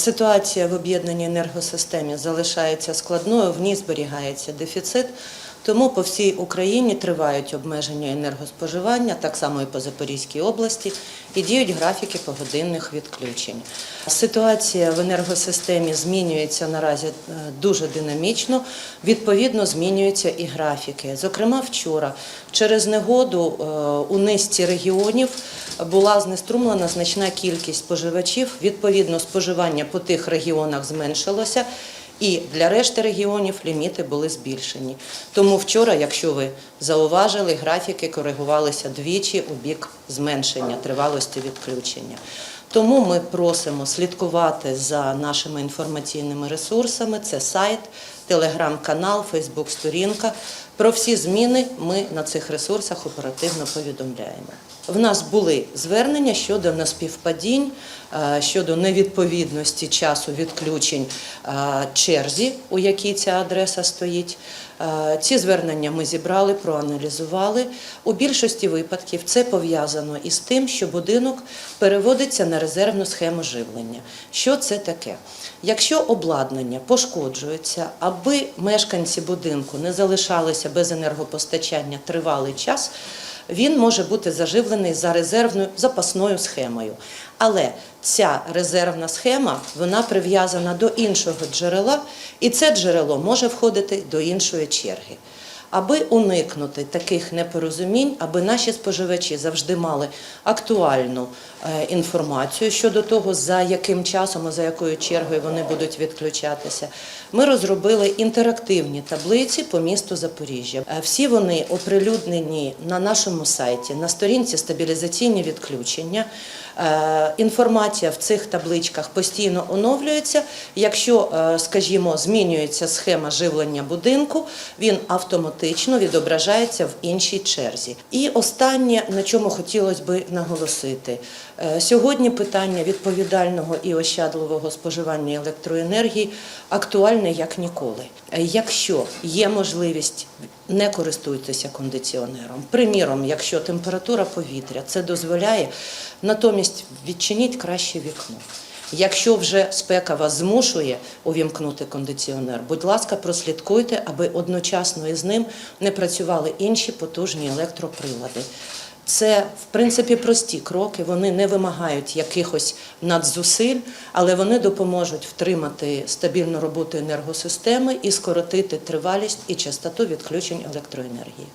Ситуація в об'єднаній енергосистемі залишається складною, в ній зберігається дефіцит. Тому по всій Україні тривають обмеження енергоспоживання, так само і по Запорізькій області, і діють графіки погодинних відключень. Ситуація в енергосистемі змінюється наразі е, дуже динамічно. Відповідно, змінюються і графіки. Зокрема, вчора через негоду е, у низці регіонів була знеструмлена значна кількість споживачів. Відповідно, споживання по тих регіонах зменшилося. І для решти регіонів ліміти були збільшені. Тому вчора, якщо ви зауважили, графіки коригувалися двічі у бік зменшення тривалості відключення. Тому ми просимо слідкувати за нашими інформаційними ресурсами. Це сайт, телеграм-канал, Фейсбук-сторінка. Про всі зміни ми на цих ресурсах оперативно повідомляємо. В нас були звернення щодо неспівпадінь, е, щодо невідповідності часу відключень е, черзі, у якій ця адреса стоїть. Е, Ці звернення ми зібрали, проаналізували. У більшості випадків це пов'язано із тим, що будинок переводиться на резервну схему живлення. Що це таке? Якщо обладнання пошкоджується, аби мешканці будинку не залишалися без енергопостачання тривалий час, він може бути заживлений за резервною запасною схемою. Але ця резервна схема вона прив'язана до іншого джерела, і це джерело може входити до іншої черги. Аби уникнути таких непорозумінь, аби наші споживачі завжди мали актуальну е, інформацію щодо того, за яким часом і за якою чергою вони будуть відключатися, ми розробили інтерактивні таблиці по місту Запоріжжя. Е, Всі вони оприлюднені на нашому сайті, на сторінці стабілізаційні відключення. Е, Інформація в цих табличках постійно оновлюється. Якщо, скажімо, змінюється схема живлення будинку, він автоматично відображається в іншій черзі. І останнє, на чому хотілося би наголосити, Е, сьогодні питання відповідального і ощадливого споживання електроенергії актуальне як ніколи. Е, Якщо є можливість не користуйтеся кондиціонером. Приміром, якщо температура повітря це дозволяє, натомість відчиніть краще вікно. Якщо вже спека вас змушує увімкнути кондиціонер, будь ласка, прослідкуйте, аби одночасно із ним не працювали інші потужні електроприлади. Це в принципі прості кроки. Вони не вимагають якихось надзусиль, але вони допоможуть втримати стабільну роботу енергосистеми і скоротити тривалість і частоту відключень електроенергії.